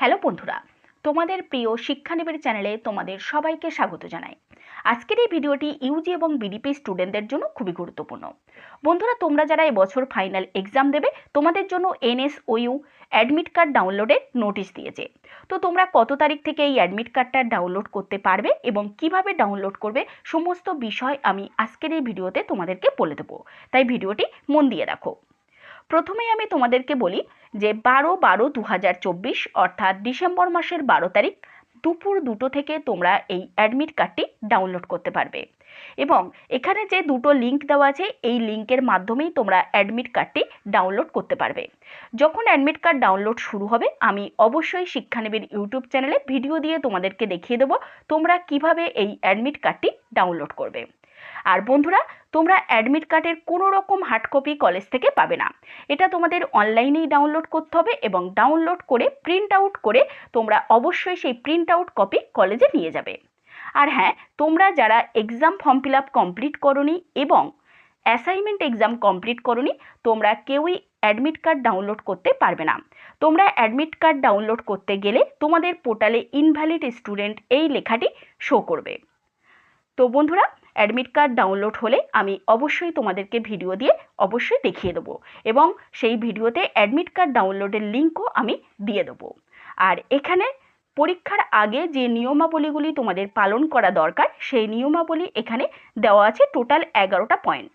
Hello বন্ধুরা, তোমাদের প্রিয় শিক্ষানিবের চ্যানেলে তোমাদের সবাইকে স্বাগত জানাই। আজকের এই ভিডিওটি ইউজি এবং বিডিপি স্টুডেন্টদের জন্য খুবই গুরুত্বপূর্ণ। বন্ধুরা, তোমরা যারা এবছর ফাইনাল এক্সাম দেবে, তোমাদের জন্য এনএসওইউ অ্যাডমিট কার্ড ডাউনলোডের নোটিশ দিয়েছে। তো তোমরা কত তারিখ থেকে এই অ্যাডমিট কার্ডটা ডাউনলোড করতে পারবে এবং কীভাবে ডাউনলোড করবে, সমস্ত বিষয় আমি আজকের এই ভিডিওতে তোমাদেরকে বলে দেবো। তাই ভিডিওটি মন দিয়ে দেখো। প্রথমেই আমি তোমাদেরকে বলি যে বারো বারো দু অর্থাৎ ডিসেম্বর মাসের বারো তারিখ দুপুর দুটো থেকে তোমরা এই অ্যাডমিট কার্ডটি ডাউনলোড করতে পারবে। এবং এখানে যে দুটো লিঙ্ক দেওয়া আছে, এই লিঙ্কের মাধ্যমেই তোমরা অ্যাডমিট কার্ডটি ডাউনলোড করতে পারবে। যখন অ্যাডমিট কার্ড ডাউনলোড শুরু হবে, আমি অবশ্যই শিক্ষানেবের ইউটিউব চ্যানেলে ভিডিও দিয়ে তোমাদেরকে দেখিয়ে দেবো তোমরা কীভাবে এই অ্যাডমিট কার্ডটি ডাউনলোড করবে। আর বন্ধুরা তোমরা অ্যাডমিট কার্ডের কোনো রকম হার্ড কপি কলেজ থেকে পাবে না। এটা তোমাদের অনলাইনেই ডাউনলোড করতে হবে এবং ডাউনলোড করে প্রিন্ট আউট করে তোমরা অবশ্যই সেই প্রিন্ট আউট কপি কলেজে নিয়ে যাবে। আর হ্যাঁ তোমরা যারা exam form fill up complete করনি এবং অ্যাসাইনমেন্ট এক্সাম কমপ্লিট করনি, তোমরা কেউই অ্যাডমিট কার্ড ডাউনলোড করতে পারবে না। তোমরা অ্যাডমিট কার্ড ডাউনলোড করতে গেলে তোমাদের পোর্টালে ইনভ্যালিড স্টুডেন্ট এই লেখাটি শো করবে। তো বন্ধুরা অ্যাডমিট কার্ড ডাউনলোড হলে আমি অবশ্যই তোমাদেরকে ভিডিও দিয়ে অবশ্যই দেখিয়ে দেবো এবং সেই ভিডিওতে অ্যাডমিট কার্ড ডাউনলোডের লিঙ্কও আমি দিয়ে দেবো। আর এখানে পরীক্ষার আগে যে নিয়মাবলীগুলি তোমাদের পালন করা দরকার, সেই নিয়মাবলী এখানে দেওয়া আছে টোটাল এগারোটা পয়েন্ট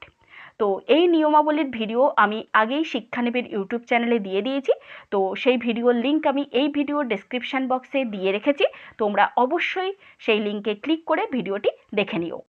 তো এই নিয়মাবলীর ভিডিও আমি আগেই শিক্ষানেবের ইউটিউব চ্যানেলে দিয়ে দিয়েছি। তো সেই ভিডিওর লিঙ্ক আমি এই ভিডিওর ডেসক্রিপশান বক্সে দিয়ে রেখেছি। তোমরা অবশ্যই সেই লিঙ্কে ক্লিক করে ভিডিওটি দেখে নিও।